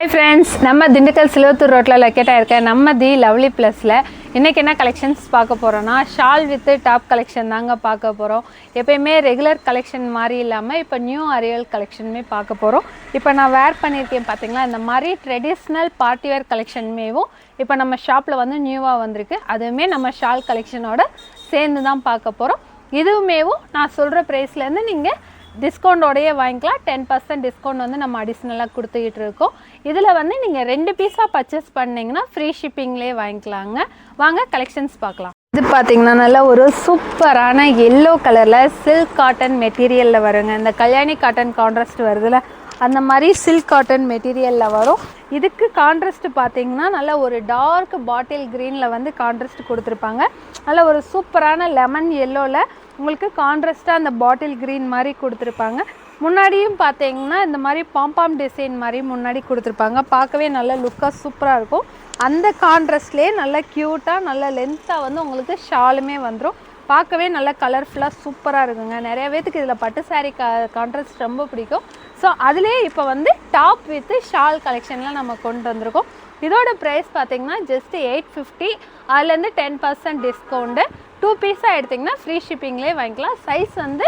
Hi friends நம்ம திண்டுக்கல் சிலுவத்தூர் ரோட்டில் லொக்கேட்டாக இருக்க நம்ம தி லவ்லி ப்ளஸில் இன்றைக்கி என்ன கலெக்ஷன்ஸ் பார்க்க போகிறோன்னா ஷால் வித்து டாப் கலெக்ஷன் தாங்க பார்க்க போகிறோம் எப்போயுமே ரெகுலர் கலெக்ஷன் மாதிரி இல்லாமல் இப்போ நியூ அரியல் கலெக்ஷனுமே பார்க்க போகிறோம் இப்போ நான் வேர் பண்ணியிருக்கேன் பார்த்தீங்களா இந்த மாதிரி ட்ரெடிஷ்னல் பார்ட்டி வேர் கலெக்ஷனுமேவும் இப்போ நம்ம ஷாப்பில் வந்து நியூவாக வந்திருக்கு. அதுவுமே நம்ம ஷால் கலெக்ஷனோட சேர்ந்து தான் பார்க்க போகிறோம் இதுவுமேவும் நான் சொல்கிற ப்ரைஸ்லேருந்து நீங்கள் டிஸ்கவுண்டோடையே வாங்கிக்கலாம். டென் பர்சன்ட் டிஸ்கவுண்ட் வந்து நம்ம அடிஷ்னலாக கொடுத்துக்கிட்டு இருக்கோம் இதில் வந்து நீங்கள் ரெண்டு பீஸாக பர்ச்சேஸ் பண்ணிங்கன்னா ஃப்ரீ ஷிப்பிங்லேயே வாங்கிக்கலாங்க. வாங்க கலெக்ஷன்ஸ் பார்க்கலாம். இது பார்த்தீங்கன்னா நல்லா ஒரு சூப்பரான எல்லோ கலரில் சில்க் காட்டன் மெட்டீரியலில் வருங்க. இந்த கல்யாணி காட்டன் கான்ட்ராஸ்ட் வருதுல அந்த மாதிரி சில்க் காட்டன் மெட்டீரியலில் வரும். இதுக்கு கான்ட்ராஸ்ட் பார்த்தீங்கன்னா நல்ல ஒரு டார்க் பாட்டில் க்ரீனில் வந்து கான்ட்ராஸ்ட் கொடுத்துருப்பாங்க. நல்ல ஒரு சூப்பரான லெமன் எல்லோவில் உங்களுக்கு கான்ட்ராஸ்ட்டாக அந்த பாட்டில் க்ரீன் மாதிரி கொடுத்துருப்பாங்க. முன்னாடியும் பார்த்தீங்கன்னா இந்த மாதிரி பாம்பாம் டிசைன் மாதிரி முன்னாடி கொடுத்துருப்பாங்க. பார்க்கவே நல்ல லுக்காக சூப்பராக இருக்கும். அந்த கான்ட்ராஸ்ட்லேயே நல்ல க்யூட்டாக நல்ல லென்த்தாக வந்து உங்களுக்கு ஷாலுமே வந்துடும் பார்க்கவே நல்ல கலர்ஃபுல்லாக சூப்பராக இருக்குங்க. நிறைய பேத்துக்கு இதில் பட்டு saree கா கான்ட்ராஸ்ட் ரொம்ப பிடிக்கும். ஸோ அதுலேயே இப்போ வந்து டாப் வித்து ஷால் கலெக்ஷன்லாம் நம்ம கொண்டு வந்திருக்கோம். இதோட ப்ரைஸ் பார்த்தீங்கன்னா ஜஸ்ட் எயிட் ஃபிஃப்டி அதுலேருந்து டென் பர்சன்ட் டிஸ்கவுண்ட்டு டூ பீஸாக எடுத்திங்கன்னா ஃப்ரீ ஷிப்பிங்லேயே வாங்கிக்கலாம். சைஸ் வந்து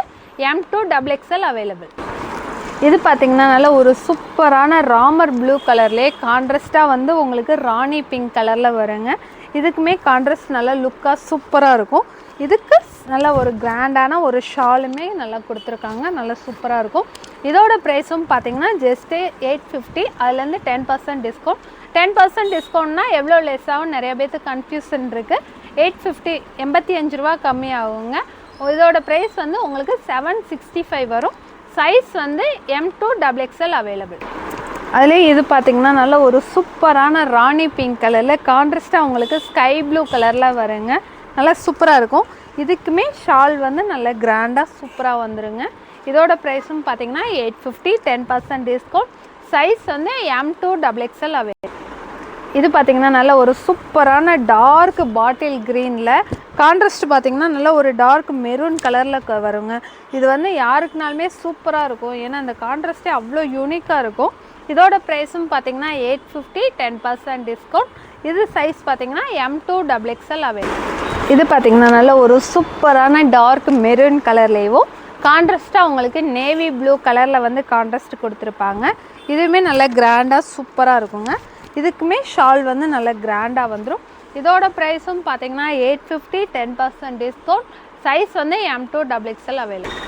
M to double XL available இது பார்த்தீங்கன்னா நல்ல ஒரு சூப்பரான ராமர் ப்ளூ கலர்லேயே கான்ட்ராஸ்ட்டாக வந்து உங்களுக்கு ராணி பிங்க் கலரில் வருங்க. இதுக்குமே கான்ட்ரஸ்ட் நல்லா லுக்காக சூப்பராக இருக்கும். இதுக்கு நல்ல ஒரு கிராண்டான ஒரு ஷாலுமே நல்லா கொடுத்துருக்காங்க. நல்லா சூப்பராக இருக்கும். இதோட ப்ரைஸும் பார்த்தீங்கன்னா ஜஸ்ட்டு எயிட் ஃபிஃப்டி அதுலேருந்து ten percent discount ten percent டிஸ்கவுண்ட்னா எவ்வளோ லெஸ் ஆகும் நிறைய பேர்த்துக்கு கன்ஃபியூஷன் இருக்குது எயிட் ஃபிஃப்டி எண்பத்தி அஞ்சு ரூபா கம்மி ஆகுங்க இதோட ப்ரைஸ் வந்து உங்களுக்கு செவன் சிக்ஸ்டி ஃபைவ் வரும். சைஸ் வந்து M to double XL available அதுலேயே இது பார்த்தீங்கன்னா நல்ல ஒரு சூப்பரான ராணி பிங்க் கலரில் கான்ட்ரஸ்ட்டாக உங்களுக்கு ஸ்கை ப்ளூ கலரில் வருங்க. நல்லா சூப்பராக இருக்கும். இதுக்குமே ஷால் வந்து நல்ல கிராண்டாக சூப்பராக வந்துருங்க. இதோட ப்ரைஸும் பார்த்தீங்கன்னா eight fifty ten percent discount size வந்து M to double XL available இது பார்த்தீங்கன்னா நல்ல ஒரு சூப்பரான டார்க் பாட்டில் க்ரீனில். கான்ட்ராஸ்ட் பார்த்தீங்கன்னா நல்ல ஒரு டார்க் மெரூன் கலரில் வருங்க. இது வந்து யாருக்குனாலுமே சூப்பராக இருக்கும். ஏன்னா அந்த கான்ட்ராஸ்டே அவ்வளோ யூனிக்காக இருக்கும். இதோட ப்ரைஸும் பார்த்தீங்கன்னா eight fifty ten percent discount இது சைஸ் பார்த்திங்கன்னா M to double XL available இது பார்த்தீங்கன்னா நல்ல ஒரு சூப்பரான டார்க் மெரூன் கலர்லேயும் கான்ட்ராஸ்ட்டாக உங்களுக்கு நேவி ப்ளூ கலரில் வந்து கான்ட்ராஸ்ட் கொடுத்துருப்பாங்க. இதுவுமே நல்லா கிராண்டாக சூப்பராக இருக்குங்க. இதுக்குமே ஷால் வந்து நல்லா கிராண்டாக வந்துடும் இதோட ப்ரைஸும் பார்த்தீங்கன்னா eight fifty ten percent discount size வந்து M to double XL available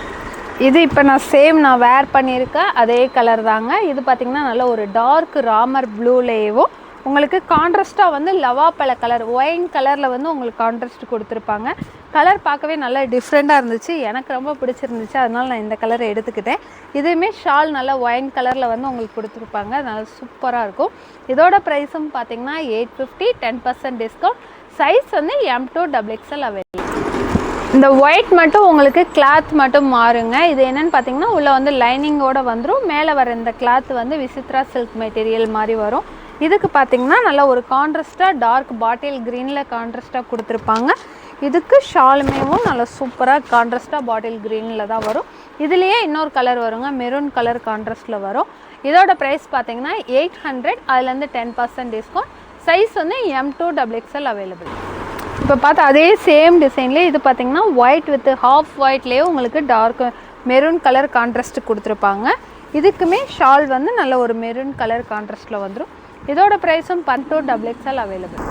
இது இப்போ நான் சேம் நான் வேர் பண்ணியிருக்கேன் அதே கலர் தாங்க. இது பார்த்திங்கன்னா நல்ல ஒரு டார்க் ராமர் ப்ளூலேயும் உங்களுக்கு கான்ட்ராஸ்ட்டாக வந்து லவாப்பழ கலர் ஒயின் கலரில் வந்து உங்களுக்கு கான்ட்ராஸ்ட் கொடுத்துருப்பாங்க. கலர் பார்க்கவே நல்லா டிஃப்ரெண்ட்டாக இருந்துச்சு. எனக்கு ரொம்ப பிடிச்சிருந்துச்சு. அதனால நான் இந்த கலரை எடுத்துக்கிட்டேன். இதுவுமே ஷால் நல்லா ஒயின் கலரில் வந்து உங்களுக்கு கொடுத்துருப்பாங்க. நல்லா சூப்பராக இருக்கும். இதோட ப்ரைஸும் பார்த்தீங்கன்னா eight fifty ten percent discount size வந்து M to double XL available இந்த ஒயிட் மட்டும் உங்களுக்கு கிளாத் மட்டும் மாறுங்க. இது என்னென்னு பார்த்தீங்கன்னா உள்ளே வந்து லைனிங்கோடு வந்துடும் மேலே வர இந்த கிளாத் வந்து விசித்ரா சில்க் மெட்டீரியல் மாதிரி வரும். இதுக்கு பார்த்தீங்கன்னா நல்ல ஒரு கான்ட்ரஸ்ட்டாக டார்க் பாட்டில் க்ரீனில் கான்ட்ரஸ்ட்டாக கொடுத்துருப்பாங்க. இதுக்கு ஷாலுமேவும் நல்ல சூப்பராக கான்ட்ரஸ்ட்டாக பாட்டில் க்ரீனில் தான் வரும். இதுலேயே இன்னொரு கலர் வருங்க மெரூன் கலர் கான்ட்ராஸ்ட்டில் வரும். இதோட ப்ரைஸ் பார்த்தீங்கன்னா எயிட் ஹண்ட்ரட் அதுலேருந்து டென் பர்சன்ட் டிஸ்கவுண்ட் சைஸ் வந்து M to double XL available இப்போ பார்த்தா அதே சேம் டிசைன்லேயே இது பார்த்தீங்கன்னா ஒயிட் வித் ஹாஃப் ஒயிட்லேயே உங்களுக்கு டார்க் மெரூன் கலர் கான்ட்ராஸ்ட் கொடுத்துருப்பாங்க. இதுக்குமே ஷால் வந்து நல்ல ஒரு மெரூன் கலர் கான்ட்ராஸ்ட்டில் வந்துடும் இதோட ப்ரைஸும் பன் டூ டபுள் எக்ஸ்எல் அவைலபிள்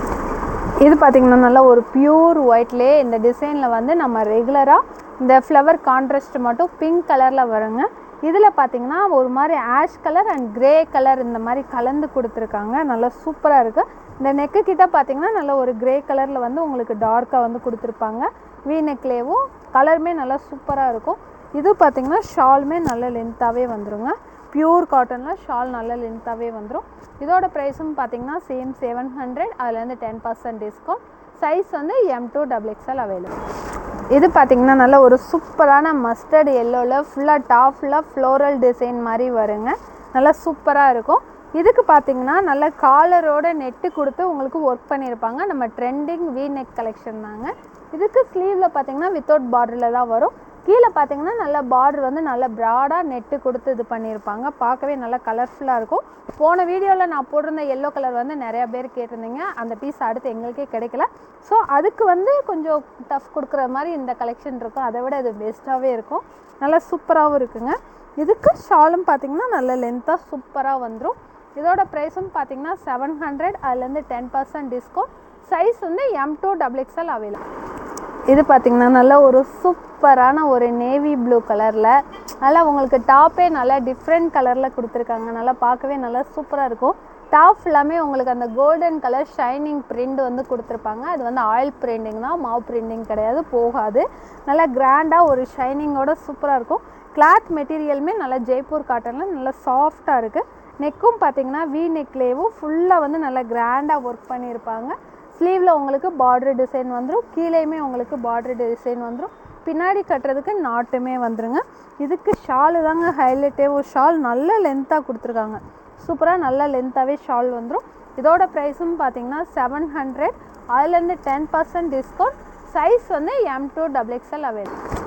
இது பார்த்திங்கன்னா நல்ல ஒரு பியூர் ஒயிட்லேயே இந்த டிசைனில் வந்து நம்ம ரெகுலராக இந்த ஃப்ளவர் கான்ட்ராஸ்ட் மட்டும் பிங்க் கலரில் வருங்க. இதில் பார்த்தீங்கன்னா ஒரு மாதிரி ash colour and grey colour இந்த மாதிரி கலந்து கொடுத்துருக்காங்க. நல்லா சூப்பராக இருக்குது இந்த நெக்கு கிட்ட பார்த்தீங்கன்னா நல்ல ஒரு கிரே கலரில் வந்து உங்களுக்கு டார்க்காக வந்து கொடுத்துருப்பாங்க. வி நெக்லேவும் கலருமே நல்லா சூப்பராக இருக்கும். இது பார்த்தீங்கன்னா ஷாலுமே நல்ல லென்த்தாகவே வந்துருங்க. ப்யூர் காட்டனில் ஷால் நல்ல லென்த்தாகவே வந்துடும் இதோட ப்ரைஸும் பார்த்தீங்கன்னா சேம் செவன் ஹண்ட்ரட் அதுலேருந்து டென் பர்சன்ட் டிஸ்கவுண்ட் சைஸ் வந்து M to double XL available இது பார்த்தீங்கன்னா நல்ல ஒரு சூப்பரான மஸ்டர்ட் எல்லோவில் ஃபுல்லாக டாப் ஃபுல்லாக ஃப்ளோரல் டிசைன் மாதிரி வருங்க. நல்லா சூப்பராக இருக்கும். இதுக்கு பார்த்தீங்கன்னா நல்ல காலரோட நெட்டு கொடுத்து உங்களுக்கு ஒர்க் பண்ணியிருப்பாங்க நம்ம ட்ரெண்டிங் வி நெக் கலெக்ஷன் தாங்க. இதுக்கு ஸ்லீவில் பார்த்தீங்கன்னா வித்தவுட் பார்டரில் தான் வரும். கீழே பார்த்தீங்கன்னா நல்ல பார்டர் வந்து நல்ல ப்ராடாக நெட்டு கொடுத்து இது பண்ணியிருப்பாங்க. பார்க்கவே நல்லா கலர்ஃபுல்லாக இருக்கும். போன வீடியோவில் நான் போட்டிருந்த எல்லோ கலர் வந்து நிறையா பேர் கேட்டிருந்தீங்க. அந்த பீஸ் அடுத்து எங்களுக்கே கிடைக்கல. ஸோ அதுக்கு வந்து கொஞ்சம் டஃப் கொடுக்குற மாதிரி இந்த கலெக்ஷன் இருக்கும். அதை விட இது பெஸ்ட்டாகவே இருக்கும். நல்லா சூப்பராகவும் இருக்குங்க. இதுக்கு ஷாலும் பார்த்தீங்கன்னா நல்ல லென்த்தாக சூப்பராக வந்துடும் இதோட ப்ரைஸும் பார்த்தீங்கன்னா செவன் ஹண்ட்ரட் அதுலேருந்து டென் பர்சன்ட் டிஸ்கவுண்ட் சைஸ் வந்து M to double XL available இது பார்த்தீங்கன்னா நல்ல ஒரு சூப்பரான ஒரு நேவி ப்ளூ கலரில். நல்லா உங்களுக்கு டாப்பே நல்லா டிஃப்ரெண்ட் கலரில் கொடுத்துருக்காங்க. நல்லா பார்க்கவே நல்லா சூப்பராக இருக்கும். டாப் ஃபுல்லாமே உங்களுக்கு அந்த கோல்டன் கலர் ஷைனிங் பிரிண்ட் வந்து கொடுத்துருப்பாங்க. அது வந்து ஆயில் பிரிண்டிங் தான் மாவு பிரிண்டிங் கிடையாது போகாது. நல்லா கிராண்டாக ஒரு ஷைனிங்கோட சூப்பராக இருக்கும். கிளாத் மெட்டீரியலுமே நல்லா ஜெய்ப்பூர் காட்டனில் நல்லா சாஃப்டாக இருக்குது நெக்கும் பார்த்திங்கன்னா வி நெக்லேவும் ஃபுல்லாக வந்து நல்லா கிராண்டாக ஒர்க் பண்ணியிருப்பாங்க. ஸ்லீவில் உங்களுக்கு பார்டர் டிசைன் வந்துடும் கீழேயுமே உங்களுக்கு பார்டர் டிசைன் வந்துடும் பின்னாடி கட்டுறதுக்கு நாட்டுமே வந்துருங்க. இதுக்கு ஷாலு தாங்க ஹைலைட்டே ஒரு ஷால் நல்ல லென்த்தாக கொடுத்துருக்காங்க. சூப்பராக நல்ல லென்த்தாகவே ஷால் வந்துடும் இதோட ப்ரைஸும் பார்த்தீங்கன்னா செவன் ஹண்ட்ரட் அதுலேருந்து டென் பர்சன்ட் டிஸ்கவுண்ட் சைஸ் வந்து M to double XL available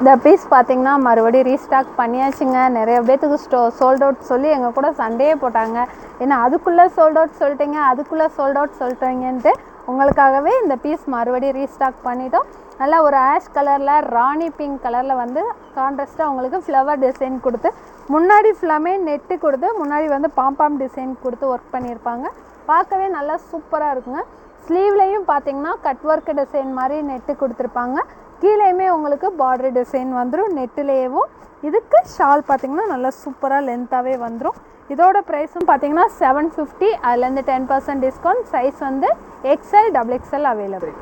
இந்த பீஸ் பார்த்தீங்கன்னா மறுபடியும் ரீஸ்டாக் பண்ணியாச்சுங்க. நிறைய பேத்துக்கு ஸ்டோ சோல்ட் அவுட் சொல்லி எங்கள் கூட சண்டையே போட்டாங்க. ஏன்னா அதுக்குள்ளே சோல்ட் அவுட் சொல்லிட்டீங்க அதுக்குள்ளே சோல்ட் அவுட் சொல்லிட்டீங்கன்ட்டு உங்களுக்காகவே இந்த பீஸ் மறுபடியும் ரீஸ்டாக் பண்ணிட்டோம். நல்லா ஒரு ஆஷ் கலரில் ராணி பிங்க் கலரில் வந்து கான்ட்ராஸ்ட்டாக உங்களுக்கு ஃப்ளவர் டிசைன் கொடுத்து முன்னாடி ஃபுல்லாமே நெட்டு கொடுத்து முன்னாடி வந்து பாம்பாம் டிசைன் கொடுத்து ஒர்க் பண்ணியிருப்பாங்க. பார்க்கவே நல்லா சூப்பராக இருக்குங்க. ஸ்லீவ்லேயும் பார்த்தீங்கன்னா கட் ஒர்க் டிசைன் மாதிரி நெட்டு கொடுத்துருப்பாங்க. கீழேயுமே உங்களுக்கு பார்டர் டிசைன் வந்துடும் நெட்டிலேயேவும். இதுக்கு ஷால் பார்த்தீங்கன்னா நல்லா சூப்பராக லென்த்தாகவே வந்துடும் இதோட ப்ரைஸும் பார்த்தீங்கன்னா செவன் ஃபிஃப்டி அதுலேருந்து டென் பர்சன்ட் டிஸ்கவுண்ட் சைஸ் வந்து எக்ஸ்எல் டபுள் எக்ஸ்எல் அவைலபிள்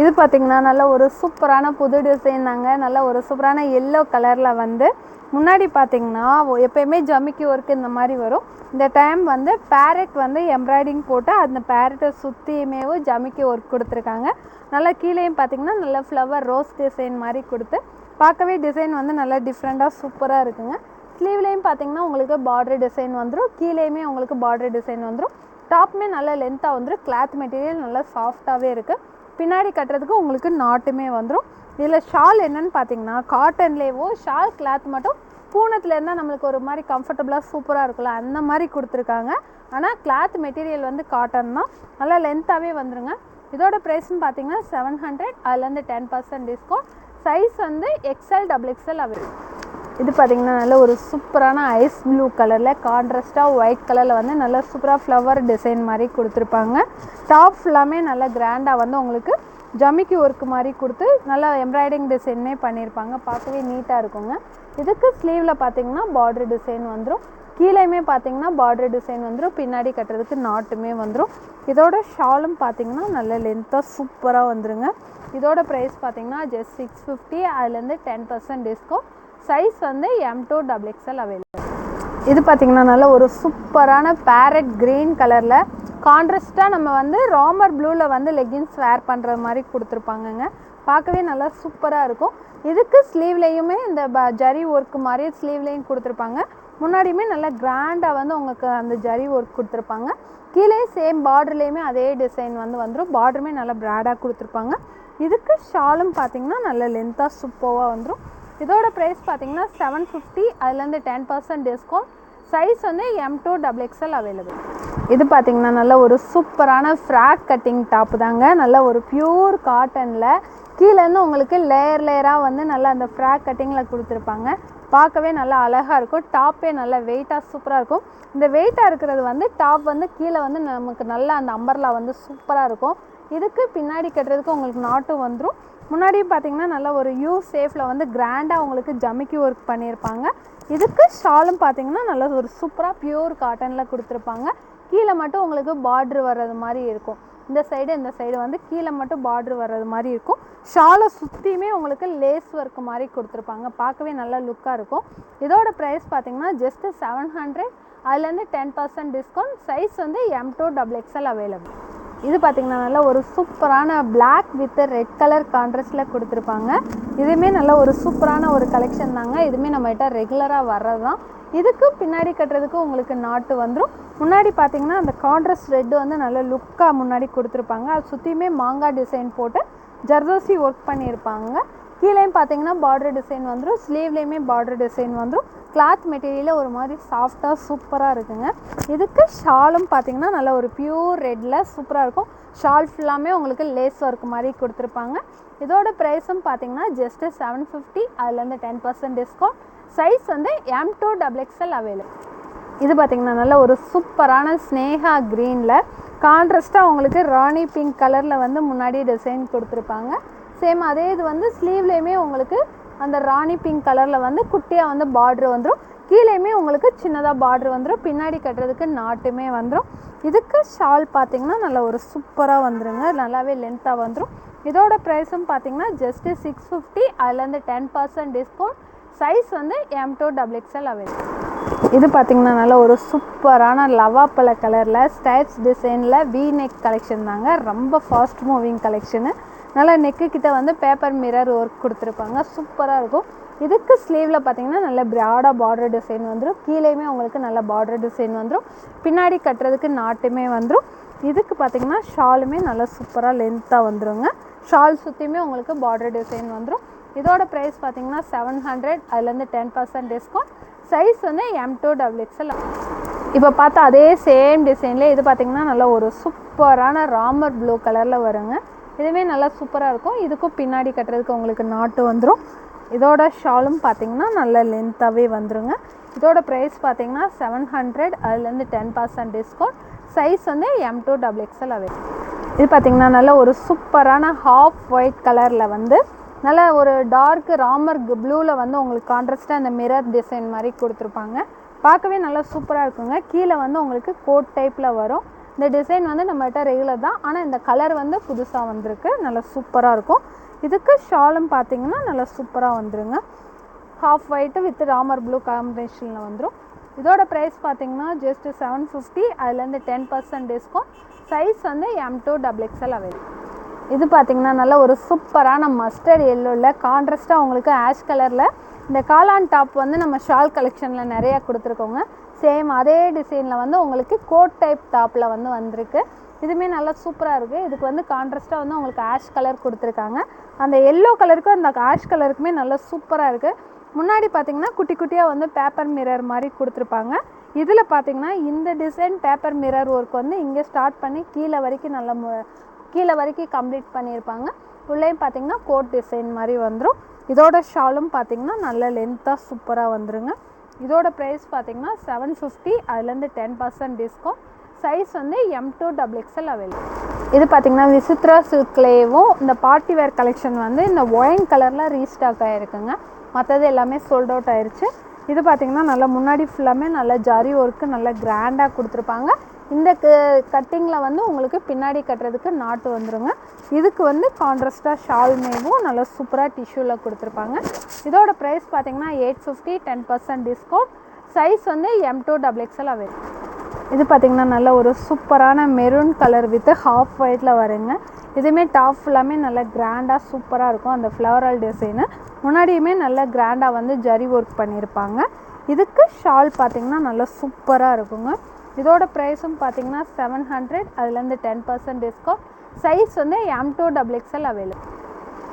இது பார்த்தீங்கன்னா நல்ல ஒரு சூப்பரான புது டிசைன் தாங்க. நல்ல ஒரு சூப்பரான எல்லோ கலரில் வந்து முன்னாடி பார்த்தீங்கன்னா எப்போயுமே எப்பயுமே ஜமிக்கி ஒர்க் இந்த மாதிரி வரும். இந்த டைம் வந்து பேரட் வந்து எம்ப்ராய்டிங் போட்டு அந்த பேரட்டை சுற்றியுமேவும் ஜமிக்கி ஒர்க் கொடுத்துருக்காங்க. நல்லா கீழேயும் பார்த்தீங்கன்னா நல்ல ஃப்ளவர் ரோஸ் டிசைன் மாதிரி கொடுத்து பார்க்கவே டிசைன் வந்து நல்லா டிஃப்ரெண்ட்டாக சூப்பராக இருக்குங்க. ஸ்லீவ்லேயும் பார்த்தீங்கன்னா உங்களுக்கு பார்டர் டிசைன் வந்துடும் கீழேயுமே உங்களுக்கு பார்டர் டிசைன் வந்துடும் டாப்புமே நல்ல லென்த்தாக வந்துடும் கிளாத் மெட்டீரியல் நல்லா சாஃப்டாகவே இருக்குது பின்னாடி கட்டுறதுக்கு உங்களுக்கு நாட்டுமே வந்துடும் இதில் ஷால் என்னென்னு பார்த்தீங்கன்னா காட்டன்லேயோ ஷால் கிளாத் மட்டும் பூனத்தில் இருந்தால் நம்மளுக்கு ஒரு மாதிரி கம்ஃபர்டபுளாக சூப்பராக இருக்கும்ல அந்த மாதிரி கொடுத்துருக்காங்க. ஆனால் கிளாத் மெட்டீரியல் வந்து காட்டன் தான். நல்லா லென்த்தாகவே வந்துருங்க. இதோட ப்ரைஸ்னு பார்த்தீங்கன்னா செவன் ஹண்ட்ரட் அதுலேருந்து டென் பர்சன்ட் டிஸ்கவுண்ட் சைஸ் வந்து எக்ஸ்எல் டபுள் எக்ஸ்எல் அவைலபிள் இது பார்த்தீங்கன்னா நல்ல ஒரு சூப்பரான ஐஸ் ப்ளூ கலரில் கான்ட்ராஸ்ட்டாக ஒயிட் கலரில் வந்து நல்ல சூப்பராக ஃப்ளவர் டிசைன் மாதிரி கொடுத்துருப்பாங்க. டாப் ஃபுல்லாமே நல்ல கிராண்டாக வந்து உங்களுக்கு ஜமிக்கி ஒர்க் மாதிரி கொடுத்து நல்லா எம்ப்ராய்டிங் டிசைனுமே பண்ணியிருப்பாங்க. பார்க்கவே நீட்டாக இருக்குங்க. இதுக்கு ஸ்லீவில் பார்த்தீங்கன்னா பார்டர் டிசைன் வந்துடும் கீழேயுமே பார்த்தீங்கன்னா பார்டர் டிசைன் வந்துடும் பின்னாடி கட்டுறதுக்கு நாட்டுமே வந்துடும் இதோட ஷாலும் பார்த்தீங்கன்னா நல்ல லென்த்தாக சூப்பராக வந்துருங்க. இதோட ப்ரைஸ் பார்த்தீங்கன்னா ஜஸ்ட் சிக்ஸ் ஃபிஃப்டி அதுலேருந்து டென் பர்சன்ட் டிஸ்கவுண்ட் சைஸ் வந்து M to double XL available இது பார்த்தீங்கன்னா நல்ல ஒரு சூப்பரான பேரட் க்ரீன் கலரில் கான்ட்ராஸ்ட்டாக நம்ம வந்து ராமர் ப்ளூவில் வந்து லெகின்ஸ் வேர் பண்ணுற மாதிரி கொடுத்துருப்பாங்கங்க. பார்க்கவே நல்லா சூப்பராக இருக்கும். இதுக்கு ஸ்லீவ்லேயுமே இந்த ப ஜரி ஒர்க் மாதிரி ஸ்லீவ்லேயும் கொடுத்துருப்பாங்க. முன்னாடியுமே நல்லா கிராண்டாக வந்து உங்களுக்கு அந்த ஜரி ஒர்க் கொடுத்துருப்பாங்க. கீழே சேம் பார்டர்லேயுமே அதே டிசைன் வந்து வந்துடும் பார்டருமே நல்லா ப்ராடாக கொடுத்துருப்பாங்க. இதுக்கு ஷாலும் பார்த்தீங்கன்னா நல்ல லென்த்தாக சூப்பராக வந்துடும் இதோட ப்ரைஸ் பார்த்தீங்கன்னா செவன் ஃபிஃப்டி அதுலேருந்து டென் பர்சன்ட் டிஸ்கவுண்ட் சைஸ் வந்து M to double XL available இது பார்த்தீங்கன்னா நல்ல ஒரு சூப்பரான ஃப்ராக் கட்டிங் டாப் தாங்க. நல்ல ஒரு பியூர் காட்டனில் கீழேருந்து உங்களுக்கு லேயர் லேயராக வந்து நல்லா அந்த ஃப்ராக் கட்டிங்கில் கொடுத்துருப்பாங்க. பார்க்கவே நல்லா அழகாக இருக்கும். டாப்பே நல்லா வெயிட்டாக சூப்பராக இருக்கும். இந்த வெயிட்டாக இருக்கிறது வந்து டாப் வந்து கீழே வந்து நமக்கு நல்லா அந்த அம்பர்லா வந்து சூப்பராக இருக்கும். இதுக்கு பின்னாடி கட்டுறதுக்கு உங்களுக்கு நாட்டும் வந்துடும் முன்னாடியும் பார்த்தீங்கன்னா நல்ல ஒரு யூ சேஃபில் வந்து கிராண்டாக உங்களுக்கு ஜமிக்கி ஒர்க் பண்ணியிருப்பாங்க இதுக்கு ஷாலும் பார்த்தீங்கன்னா நல்ல ஒரு சூப்பராக பியூர் காட்டனில் கொடுத்துருப்பாங்க. கீழே மட்டும் உங்களுக்கு பார்ட்ரு வர்றது மாதிரி இருக்கும். இந்த சைடு இந்த சைடு வந்து கீழே மட்டும் பார்ட்ரு வர்றது மாதிரி இருக்கும். ஷாலை சுற்றியுமே உங்களுக்கு லேஸ் ஒர்க் மாதிரி கொடுத்துருப்பாங்க. பார்க்கவே நல்லா லுக்காக இருக்கும். இதோட ப்ரைஸ் பார்த்தீங்கன்னா ஜஸ்ட்டு செவன் ஹண்ட்ரட் அதுலேருந்து டென் பர்சன்ட் டிஸ்கவுண்ட் சைஸ் வந்து M to double XL available இது பார்த்தீங்கன்னா நல்ல ஒரு சூப்பரான பிளாக் வித் ரெட் கலர் கான்ட்ரஸ்டில் கொடுத்துருப்பாங்க. இதுவுமே நல்ல ஒரு சூப்பரான ஒரு கலெக்ஷன் தாங்க. இதுவுமே நம்மகிட்ட ரெகுலராக வர்றது தான் இதுக்கு பின்னாடி கட்டுறதுக்கு உங்களுக்கு நாட்டு வந்துடும் முன்னாடி பார்த்தீங்கன்னா அந்த கான்ட்ரஸ்ட் ரெட்டு வந்து நல்ல லுக்காக முன்னாடி கொடுத்துருப்பாங்க. அது சுற்றியுமே மாங்காய் டிசைன் போட்டு ஜர்தோசி ஒர்க் பண்ணியிருப்பாங்க. கீழேயும் பார்த்தீங்கன்னா பார்டர் டிசைன் வந்துடும் ஸ்லீவ்லேயுமே பார்டர் டிசைன் வந்துடும் கிளாத் மெட்டீரியலில் ஒரு மாதிரி சாஃப்டாக சூப்பராக இருக்குங்க. இதுக்கு ஷாலும் பார்த்தீங்கன்னா நல்ல ஒரு பியூர் ரெட்டில் சூப்பராக இருக்கும். ஷால் ஃபுல்லாமே உங்களுக்கு லேஸ் ஒர்க் மாதிரி கொடுத்துருப்பாங்க. இதோட ப்ரைஸும் பார்த்தீங்கன்னா ஜஸ்ட்டு செவன் ஃபிஃப்டி அதுலேருந்து டென் பர்சன்ட் டிஸ்கவுண்ட் சைஸ் வந்து M to double XL available இது பார்த்திங்கன்னா நல்ல ஒரு சூப்பரான ஸ்னேகா க்ரீனில் கான்ட்ராஸ்ட்டாக உங்களுக்கு ராணி பிங்க் கலரில் வந்து முன்னாடி டிசைன் கொடுத்துருப்பாங்க. சேம் அதே இது வந்து ஸ்லீவ்லேயுமே உங்களுக்கு அந்த ராணி பிங்க் கலரில் வந்து குட்டியாக வந்து பார்ட்ரு வந்துடும் கீழேயுமே உங்களுக்கு சின்னதாக பார்ட்ரு வந்துடும் பின்னாடி கட்டுறதுக்கு நாட்டுமே வந்துடும் இதுக்கு ஷால் பார்த்தீங்கன்னா நல்ல ஒரு சூப்பராக வந்துருங்க. நல்லாவே லென்த்தாக வந்துடும் இதோட ப்ரைஸும் பார்த்தீங்கன்னா ஜஸ்ட்டு சிக்ஸ் ஃபிஃப்டி அதுலேருந்து டென் பர்சன்ட் டிஸ்கவுண்ட் சைஸ் வந்து M to double XL available இது பார்த்திங்கன்னா நல்ல ஒரு சூப்பரான லவாப்பழ கலரில் ஸ்டைப்ஸ் டிசைனில் வி நெக் கலெக்ஷன் தாங்க. ரொம்ப ஃபாஸ்ட் மூவிங் கலெக்ஷனு நல்லா நெக்கு கிட்ட வந்து பேப்பர் மிரர் ஒர்க் கொடுத்துருப்பாங்க. சூப்பராக இருக்கும். இதுக்கு ஸ்லீவில் பார்த்தீங்கன்னா நல்ல ப்ராடாக பார்டர் டிசைன் வந்துடும் கீழேயுமே உங்களுக்கு நல்ல பார்டர் டிசைன் வந்துடும் பின்னாடி கட்டுறதுக்கு நாட்டுமே வந்துடும் இதுக்கு பார்த்தீங்கன்னா ஷாலுமே நல்லா சூப்பராக லென்த்தாக வந்துருங்க. ஷால் சுற்றியுமே உங்களுக்கு பார்டர் டிசைன் வந்துடும் இதோட ப்ரைஸ் பார்த்தீங்கன்னா செவன் ஹண்ட்ரட் அதுலேருந்து டென் பர்சன்ட் டிஸ்கவுண்ட் சைஸ் வந்து எம் டூ டபுள் எக்ஸ்எல் இப்போ பார்த்தா அதே சேம் டிசைன்லேயே இது பார்த்திங்கன்னா நல்ல ஒரு சூப்பரான ராமர் ப்ளூ கலரில் வருங்க. இதுவே நல்லா சூப்பராக இருக்கும். இதுக்கும் பின்னாடி கட்டுறதுக்கு உங்களுக்கு நாட்டு வந்துடும் இதோட ஷாலும் பார்த்தீங்கன்னா நல்ல லென்த்தாகவே வந்துருங்க. இதோட ப்ரைஸ் பார்த்தீங்கன்னா செவன் ஹண்ட்ரட் அதுலேருந்து டென் பர்சன்ட் டிஸ்கவுண்ட் சைஸ் வந்து எம் டூ டபுள் எக்ஸ்எல் அவை இது பார்த்திங்கன்னா நல்ல ஒரு சூப்பரான ஹாஃப் ஒயிட் கலரில் வந்து நல்ல ஒரு டார்க் ராமர் ப்ளூவில் வந்து உங்களுக்கு கான்ட்ராஸ்ட்டாக அந்த மிரர் டிசைன் மாதிரி கொடுத்துருப்பாங்க. பார்க்கவே நல்லா சூப்பராக இருக்குங்க. கீழே வந்து உங்களுக்கு கோட் டைப்பில் வரும். இந்த டிசைன் வந்து நம்மகிட்ட ரெகுலர் தான். ஆனால் இந்த கலர் வந்து புதுசாக வந்திருக்கு. நல்லா சூப்பராக இருக்கும். இதுக்கு ஷாலும் பார்த்தீங்கன்னா நல்லா சூப்பராக வந்துருங்க. Half white with Ramar blue காம்பினேஷனில் வந்துடும் இதோட ப்ரைஸ் பார்த்தீங்கன்னா ஜஸ்ட் செவன் ஃபிஃப்டி அதுலேருந்து டென் பர்சன்ட் டிஸ்கவுண்ட் சைஸ் வந்து M to double XL available இது பார்த்தீங்கன்னா நல்ல ஒரு சூப்பரான மஸ்டர்ட் எல்லோவில் கான்ட்ராஸ்ட்டாக உங்களுக்கு ஆஷ் கலரில் இந்த காளான் டாப் வந்து நம்ம ஷால் கலெக்ஷனில் நிறையா கொடுத்துருக்கோங்க. சேம் அதே டிசைனில் வந்து உங்களுக்கு கோட் டைப் டாப்பில் வந்து வந்திருக்கு. இதுவுமே நல்லா சூப்பராக இருக்குது இதுக்கு வந்து கான்ட்ராஸ்ட்டாக வந்து உங்களுக்கு ஆஷ் கலர் கொடுத்துருக்காங்க. அந்த எல்லோ கலருக்கும் அந்த ஆஷ் கலருக்குமே நல்லா சூப்பராக இருக்குது முன்னாடி பார்த்திங்கன்னா குட்டி குட்டியாக வந்து பேப்பர் மிரர் மாதிரி கொடுத்துருப்பாங்க. இதில் பார்த்தீங்கன்னா இந்த டிசைன் பேப்பர் மிரர் ஒர்க் வந்து இங்கே ஸ்டார்ட் பண்ணி கீழே வரைக்கும் நல்ல மு- கீழே வரைக்கும் கம்ப்ளீட் பண்ணியிருப்பாங்க. உள்ளேயும் பார்த்தீங்கன்னா கோட் டிசைன் மாதிரி வந்துடும் இதோட ஷாலும் பார்த்தீங்கன்னா நல்ல லென்த்தாக சூப்பராக வந்துருங்க. இதோட ப்ரைஸ் பார்த்தீங்கன்னா செவன் ஃபிஃப்டி அதுலேருந்து டென் பர்சன்ட் டிஸ்கவுண்ட் சைஸ் வந்து M to double XL available இது பார்த்திங்கன்னா விசித்ரா சில்க்லேயும் இந்த பார்ட்டி வேர் கலெக்ஷன் வந்து இந்த ஒயின் கலரில் ரீஸ்டாக் ஆகிருக்குங்க மற்றது எல்லாமே சோல்ட் அவுட் ஆயிடுச்சு இது பார்த்தீங்கன்னா நல்லா முன்னாடி ஃபுல்லாமே நல்ல ஜரி ஒர்க்கு நல்லா கிராண்டாக கொடுத்துருப்பாங்க. இந்த கட்டிங்கில் வந்து உங்களுக்கு பின்னாடி கட்டுறதுக்கு நாட்டு வந்துருங்க. இதுக்கு வந்து கான்ட்ராஸ்டாக ஷால் மேவும் நல்லா சூப்பராக டிஷ்யூவில் கொடுத்துருப்பாங்க. இதோட ப்ரைஸ் பார்த்தீங்கன்னா eight fifty ten percent discount size வந்து M to double XL available இது பார்த்தீங்கன்னா நல்ல ஒரு சூப்பரான மெரூன் கலர் வித் ஹாஃப் ஒயிட்டில் வருங்க. இதுவுமே டாப் ஃபுல்லாமே நல்லா கிராண்டாக சூப்பராக இருக்கும். அந்த ஃப்ளவரல் டிசைனு முன்னாடியுமே நல்ல கிராண்டாக வந்து ஜரி ஒர்க் பண்ணியிருப்பாங்க. இதுக்கு ஷால் பார்த்தீங்கன்னா நல்லா சூப்பராக இருக்குங்க. இதோட ப்ரைஸும் பார்த்தீங்கன்னா செவன் ஹண்ட்ரட் அதுலேருந்து டென் பர்சன்ட் டிஸ்கவுண்ட் சைஸ் வந்து M to double XL available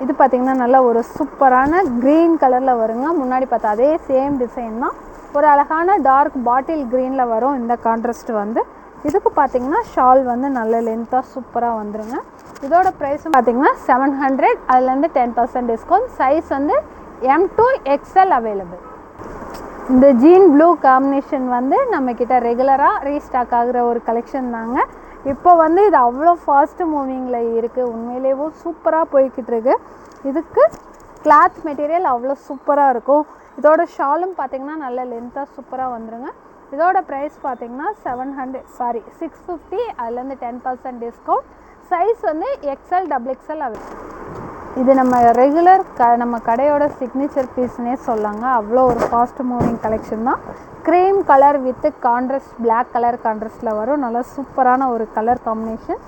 இது பார்த்தீங்கன்னா நல்ல ஒரு சூப்பரான க்ரீன் கலரில் வருங்க. முன்னாடி பார்த்தா அதே சேம் டிசைன் தான். ஒரு அழகான டார்க் பாட்டில் க்ரீனில் வரும் இந்த கான்ட்ராஸ்ட் வந்து. இதுக்கு பார்த்தீங்கன்னா ஷால் வந்து நல்ல லென்த்தாக சூப்பராக வந்துருங்க. இதோட ப்ரைஸும் பார்த்தீங்கன்னா செவன் ஹண்ட்ரட் அதுலேருந்து டென் பர்சன்ட் டிஸ்கவுண்ட் சைஸ் வந்து எம் டூ எக்ஸ்எல் அவைலபிள் இந்த ஜீன் ப்ளூ காம்பினேஷன் வந்து நம்மக்கிட்ட ரெகுலராக ரீஸ்டாக் ஆகிற ஒரு கலெக்ஷன் தாங்க. இப்போ வந்து இது அவ்வளோ ஃபாஸ்ட் மூவிங்கில் இருக்குது உண்மையிலேயே சூப்பராக போய்கிட்டு இருக்கு. இதுக்கு கிளாத் மெட்டீரியல் அவ்வளோ சூப்பராக இருக்கும். இதோட ஷாலும் பார்த்தீங்கன்னா நல்ல லென்த்தாக சூப்பராக வந்துருங்க. இதோட ப்ரைஸ் பார்த்தீங்கன்னா seven hundred sorry six fifty அதுலேருந்து டென் பர்சன்ட் டிஸ்கவுண்ட் சைஸ் வந்து எக்ஸ்எல் டபுள் எக்ஸ்எல் அவைலபிள் இது நம்ம ரெகுலர் க நம்ம கடையோட சிக்னேச்சர் பீஸ்னே சொல்லாங்க. அவ்வளோ ஒரு ஃபாஸ்ட் மூவிங் கலெக்ஷன் தான். Cream colour with contrast black colour கான்ட்ராஸ்டில் வரும். நல்லா சூப்பரான ஒரு கலர் காம்பினேஷன்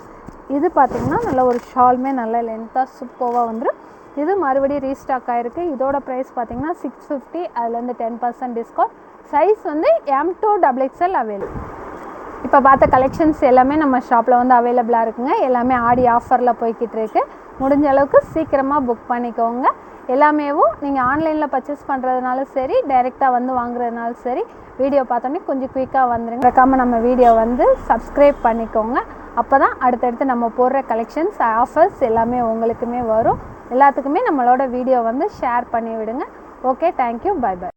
இது பார்த்திங்கன்னா நல்ல ஒரு ஷால்மே நல்ல லென்த்தாக சூப்பராக வந்துடும் இது மறுபடியும் ரீஸ்டாக் ஆகிருக்கு இதோட ப்ரைஸ் பார்த்தீங்கன்னா சிக்ஸ் ஃபிஃப்டி அதுலேருந்து டென் பர்சன்ட் டிஸ்கவுண்ட் சைஸ் வந்து M to double XL available இப்போ பார்த்த கலெக்ஷன்ஸ் எல்லாமே நம்ம ஷாப்பில் வந்து அவைலபிளாக இருக்குங்க. எல்லாமே ஆடி ஆஃபரில் போய்கிட்டு இருக்கு. முடிஞ்ச அளவுக்கு சீக்கிரமாக புக் பண்ணிக்கோங்க. எல்லாமேவும் நீங்கள் ஆன்லைனில் பர்ச்சேஸ் பண்ணுறதுனாலும் சரி டைரெக்டாக வந்து வாங்குறதுனாலும் சரி வீடியோ பார்த்தோன்னே கொஞ்சம் குயிக்காக வந்துருங்க. மறக்காமல் நம்ம வீடியோ வந்து சப்ஸ்கிரைப் பண்ணிக்கோங்க. அப்போ தான் அடுத்தடுத்து நம்ம போடுற கலெக்ஷன்ஸ் ஆஃபர்ஸ் எல்லாமே உங்களுக்குமே வரும். எல்லாத்துக்குமே நம்மளோட வீடியோ வந்து ஷேர் பண்ணி விடுங்க ஓகே தேங்க்யூ பை பை